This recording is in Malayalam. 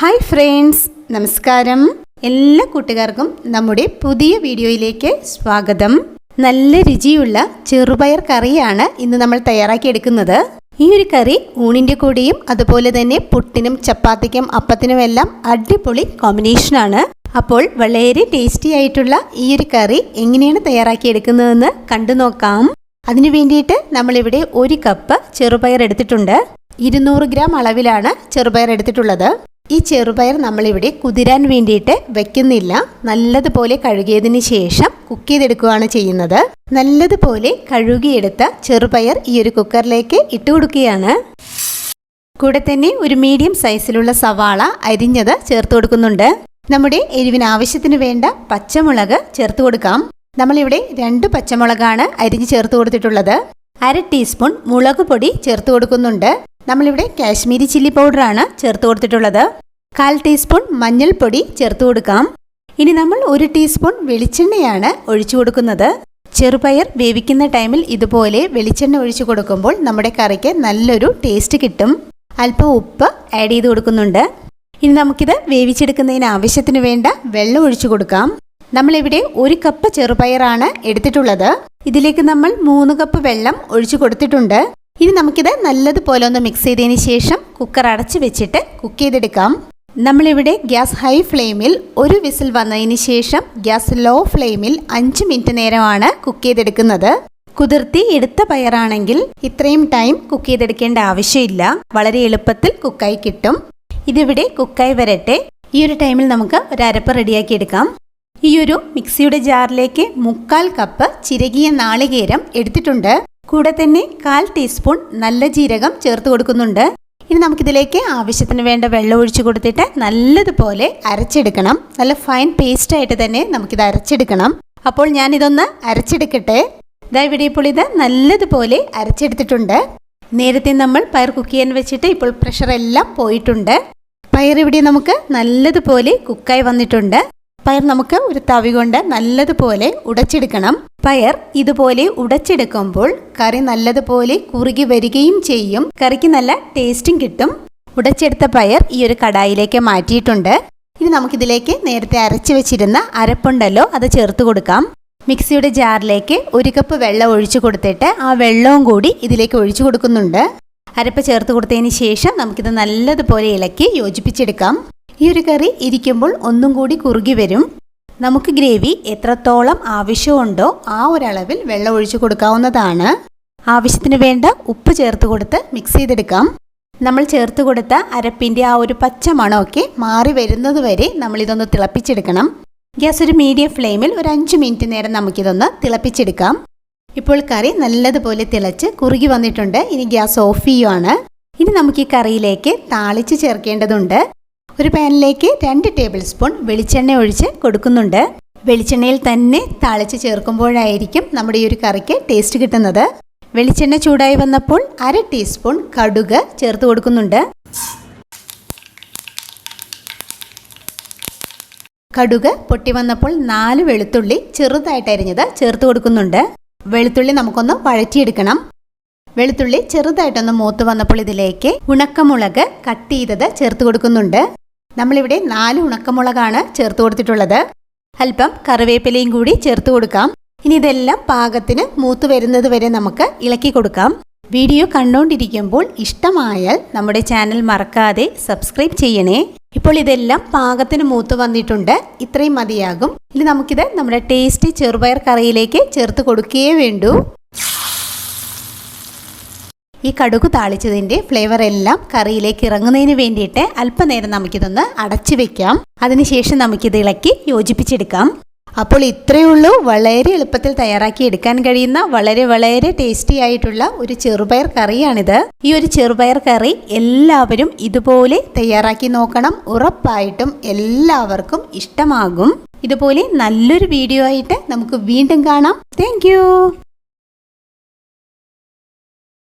ഹായ് ഫ്രണ്ട്സ് നമസ്കാരം. എല്ലാ കൂട്ടുകാർക്കും നമ്മുടെ പുതിയ വീഡിയോയിലേക്ക് സ്വാഗതം. നല്ല രുചിയുള്ള ചെറുപയർ കറിയാണ് ഇന്ന് നമ്മൾ തയ്യാറാക്കിയെടുക്കുന്നത്. ഈ ഒരു കറി ഊണിന്റെ കൂടെയും അതുപോലെ തന്നെ പുട്ടിനും ചപ്പാത്തിക്കും അപ്പത്തിനും എല്ലാം അടിപൊളി കോമ്പിനേഷനാണ് അപ്പോൾ വളരെ ടേസ്റ്റി ആയിട്ടുള്ള ഈ ഒരു കറി എങ്ങനെയാണ് തയ്യാറാക്കിയെടുക്കുന്നതെന്ന് കണ്ടു നോക്കാം. അതിനു വേണ്ടിയിട്ട് നമ്മളിവിടെ ഒരു കപ്പ് ചെറുപയർ എടുത്തിട്ടുണ്ട്. ഇരുന്നൂറ് ഗ്രാം അളവിലാണ് ചെറുപയർ എടുത്തിട്ടുള്ളത്. ഈ ചെറുപയർ നമ്മളിവിടെ കുതിരാൻ വേണ്ടിയിട്ട് വെക്കുന്നില്ല. നല്ലതുപോലെ കഴുകിയതിന് ശേഷം കുക്ക് ചെയ്തെടുക്കുകയാണ് ചെയ്യുന്നത്. നല്ലതുപോലെ കഴുകിയെടുത്ത ചെറുപയർ ഈ ഒരു കുക്കറിലേക്ക് ഇട്ട് കൊടുക്കുകയാണ്. കൂടെ തന്നെ ഒരു മീഡിയം സൈസിലുള്ള സവാള അരിഞ്ഞത് ചേർത്ത് കൊടുക്കുന്നുണ്ട്. നമ്മുടെ എരിവിന് ആവശ്യത്തിന് വേണ്ട പച്ചമുളക് ചേർത്ത് കൊടുക്കാം. നമ്മളിവിടെ രണ്ട് പച്ചമുളകാണ് അരിഞ്ഞ് ചേർത്ത് കൊടുത്തിട്ടുള്ളത്. അര ടീസ്പൂൺ മുളക് പൊടി ചേർത്ത് കൊടുക്കുന്നുണ്ട്. നമ്മളിവിടെ കാശ്മീരി ചില്ലി പൗഡറാണ് ചേർത്ത് കൊടുത്തിട്ടുള്ളത്. കാൽ ടീസ്പൂൺ മഞ്ഞൾപ്പൊടി ചേർത്ത് കൊടുക്കാം. ഇനി നമ്മൾ ഒരു ടീസ്പൂൺ വെളിച്ചെണ്ണയാണ് ഒഴിച്ചു കൊടുക്കുന്നത്. ചെറുപയർ വേവിക്കുന്ന ടൈമിൽ ഇതുപോലെ വെളിച്ചെണ്ണ ഒഴിച്ചു കൊടുക്കുമ്പോൾ നമ്മുടെ കറിക്ക് നല്ലൊരു ടേസ്റ്റ് കിട്ടും. അല്പം ഉപ്പ് ആഡ് ചെയ്ത് കൊടുക്കുന്നുണ്ട്. ഇനി നമുക്കിത് വേവിച്ചെടുക്കുന്നതിന് ആവശ്യത്തിന് വേണ്ട വെള്ളം ഒഴിച്ചു കൊടുക്കാം. നമ്മളിവിടെ ഒരു കപ്പ് ചെറുപയറാണ് എടുത്തിട്ടുള്ളത്. ഇതിലേക്ക് നമ്മൾ മൂന്ന് കപ്പ് വെള്ളം ഒഴിച്ചു കൊടുത്തിട്ടുണ്ട്. ഇനി നമുക്കിത് നല്ലതുപോലെ ഒന്ന് മിക്സ് ചെയ്തതിന് ശേഷം കുക്കർ അടച്ചു വെച്ചിട്ട് കുക്ക് ചെയ്തെടുക്കാം. നമ്മളിവിടെ ഗ്യാസ് ഹൈ ഫ്ലെയിമിൽ ഒരു വിസിൽ വന്നതിന് ശേഷം ഗ്യാസ് ലോ ഫ്ലെയിമിൽ അഞ്ച് മിനിറ്റ് നേരമാണ് കുക്ക് ചെയ്തെടുക്കുന്നത്. കുതിർത്തി എടുത്ത പയറാണെങ്കിൽ ഇത്രയും ടൈം കുക്ക് ചെയ്തെടുക്കേണ്ട ആവശ്യമില്ല. വളരെ എളുപ്പത്തിൽ കുക്കായി കിട്ടും. ഇതിവിടെ കുക്കായി വരട്ടെ. ഈ ഒരു ടൈമിൽ നമുക്ക് ഒരു അരപ്പ് റെഡിയാക്കി എടുക്കാം. ഈ ഒരു മിക്സിയുടെ ജാറിലേക്ക് മുക്കാൽ കപ്പ് ചിരകിയ നാളികേരം എടുത്തിട്ടുണ്ട്. കൂടെ തന്നെ കാൽ ടീസ്പൂൺ നല്ല ജീരകം ചേർത്ത് കൊടുക്കുന്നുണ്ട്. ഇനി നമുക്കിതിലേക്ക് ആവശ്യത്തിന് വേണ്ട വെള്ളം ഒഴിച്ചു കൊടുത്തിട്ട് നല്ലതുപോലെ അരച്ചെടുക്കണം. നല്ല ഫൈൻ പേസ്റ്റ് ആയിട്ട് തന്നെ നമുക്കിത് അരച്ചെടുക്കണം. അപ്പോൾ ഞാനിതൊന്ന് അരച്ചെടുക്കട്ടെ. ഇതാ ഇവിടെ ഇപ്പോൾ ഇത് നല്ലതുപോലെ അരച്ചെടുത്തിട്ടുണ്ട്. നേരത്തെ നമ്മൾ പയർ കുക്ക് ചെയ്യാൻ വെച്ചിട്ട് ഇപ്പോൾ പ്രഷർ എല്ലാം പോയിട്ടുണ്ട്. പയർ ഇവിടെ നമുക്ക് നല്ലതുപോലെ കുക്കായി വന്നിട്ടുണ്ട്. പയർ നമുക്ക് ഒരു തവി കൊണ്ട് നല്ലതുപോലെ ഉടച്ചെടുക്കണം. പയർ ഇതുപോലെ ഉടച്ചെടുക്കുമ്പോൾ കറി നല്ലതുപോലെ കുറുകി വരികയും ചെയ്യും. കറിക്ക് നല്ല ടേസ്റ്റും കിട്ടും. ഉടച്ചെടുത്ത പയർ ഈ ഒരു കടായിലേക്ക് മാറ്റിയിട്ടുണ്ട്. ഇനി നമുക്കിതിലേക്ക് നേരത്തെ അരച്ചു വെച്ചിരുന്ന അരപ്പുണ്ടല്ലോ അത് ചേർത്ത് കൊടുക്കാം. മിക്സിയുടെ ജാറിലേക്ക് ഒരു കപ്പ് വെള്ളം ഒഴിച്ചു കൊടുത്തിട്ട് ആ വെള്ളവും കൂടി ഇതിലേക്ക് ഒഴിച്ചു കൊടുക്കുന്നുണ്ട്. അരപ്പ് ചേർത്ത് കൊടുത്തതിന് ശേഷം നമുക്കിത് നല്ലതുപോലെ ഇളക്കി യോജിപ്പിച്ചെടുക്കാം. ഈ ഒരു കറി ഇരിക്കുമ്പോൾ ഒന്നും കൂടി കുറുകി വരും. നമുക്ക് ഗ്രേവി എത്രത്തോളം ആവശ്യമുണ്ടോ ആ ഒരളവിൽ വെള്ളം ഒഴിച്ചു കൊടുക്കാവുന്നതാണ്. ആവശ്യത്തിന് വേണ്ട ഉപ്പ് ചേർത്ത് കൊടുത്ത് മിക്സ് ചെയ്തെടുക്കാം. നമ്മൾ ചേർത്ത് കൊടുത്ത അരപ്പിന്റെ ആ ഒരു പച്ച മണമൊക്കെ മാറി വരുന്നത് വരെ നമ്മളിതൊന്ന് തിളപ്പിച്ചെടുക്കണം. ഗ്യാസ് ഒരു മീഡിയം ഫ്ലെയിമിൽ ഒരു അഞ്ച് മിനിറ്റ് നേരം നമുക്കിതൊന്ന് തിളപ്പിച്ചെടുക്കാം. ഇപ്പോൾ കറി നല്ലതുപോലെ തിളച്ച് കുറുകി വന്നിട്ടുണ്ട്. ഇനി ഗ്യാസ് ഓഫ് ചെയ്യുവാണ്. ഇനി നമുക്ക് ഈ കറിയിലേക്ക് താളിച്ച് ചേർക്കേണ്ടതുണ്ട്. ഒരു പാനിലേക്ക് രണ്ട് ടേബിൾ സ്പൂൺ വെളിച്ചെണ്ണ ഒഴിച്ച് കൊടുക്കുന്നുണ്ട്. വെളിച്ചെണ്ണയിൽ തന്നെ താളിച്ച് ചേർക്കുമ്പോഴായിരിക്കും നമ്മുടെ ഈ ഒരു കറിക്ക് ടേസ്റ്റ് കിട്ടുന്നത്. വെളിച്ചെണ്ണ ചൂടായി വന്നപ്പോൾ അര ടീസ്പൂൺ കടുക് ചേർത്ത് കൊടുക്കുന്നുണ്ട്. കടുക് പൊട്ടി വന്നപ്പോൾ നാല് വെളുത്തുള്ളി ചെറുതായിട്ട് അരിഞ്ഞത് ചേർത്ത് കൊടുക്കുന്നുണ്ട്. വെളുത്തുള്ളി നമുക്കൊന്ന് വഴറ്റിയെടുക്കണം. വെളുത്തുള്ളി ചെറുതായിട്ടൊന്ന് മൂത്ത് വന്നപ്പോൾ ഇതിലേക്ക് ഉണക്കമുളക് കട്ട് ചെയ്തത് ചേർത്ത് കൊടുക്കുന്നുണ്ട്. നമ്മളിവിടെ നാല് ഉണക്കമുളകാണ് ചേർത്ത് കൊടുത്തിട്ടുള്ളത്. അല്പം കറിവേപ്പിലയും കൂടി ചേർത്ത് കൊടുക്കാം. ഇനി ഇതെല്ലാം പാകത്തിന് മൂത്ത് വരുന്നത് വരെ നമുക്ക് ഇളക്കി കൊടുക്കാം. വീഡിയോ കണ്ടുകൊണ്ടിരിക്കുമ്പോൾ ഇഷ്ടമായാൽ നമ്മുടെ ചാനൽ മറക്കാതെ സബ്സ്ക്രൈബ് ചെയ്യണേ. ഇപ്പോൾ ഇതെല്ലാം പാകത്തിന് മൂത്ത് വന്നിട്ടുണ്ട്. ഇത്രയും മതിയാകും. ഇനി നമുക്കിത് നമ്മുടെ ടേസ്റ്റി ചെറുപയർ കറിയിലേക്ക് ചേർത്ത് കൊടുക്കുകയേ വേണ്ടൂ. ഈ കടുക് താളിച്ചതിന്റെ ഫ്ലേവർ എല്ലാം കറിയിലേക്ക് ഇറങ്ങുന്നതിന് വേണ്ടിയിട്ട് അല്പനേരം നമുക്കിതൊന്ന് അടച്ചു വെക്കാം. അതിനുശേഷം നമുക്കിത് ഇളക്കി യോജിപ്പിച്ചെടുക്കാം. അപ്പോൾ ഇത്രയേ ഉള്ളൂ. വളരെ എളുപ്പത്തിൽ തയ്യാറാക്കി എടുക്കാൻ കഴിയുന്ന വളരെ വളരെ ടേസ്റ്റി ആയിട്ടുള്ള ഒരു ചെറുപയർ കറിയാണിത്. ഈ ഒരു ചെറുപയർ കറി എല്ലാവരും ഇതുപോലെ തയ്യാറാക്കി നോക്കണം. ഉറപ്പായിട്ടും എല്ലാവർക്കും ഇഷ്ടമാകും. ഇതുപോലെ നല്ലൊരു വീഡിയോ ആയിട്ട് നമുക്ക് വീണ്ടും കാണാം. താങ്ക്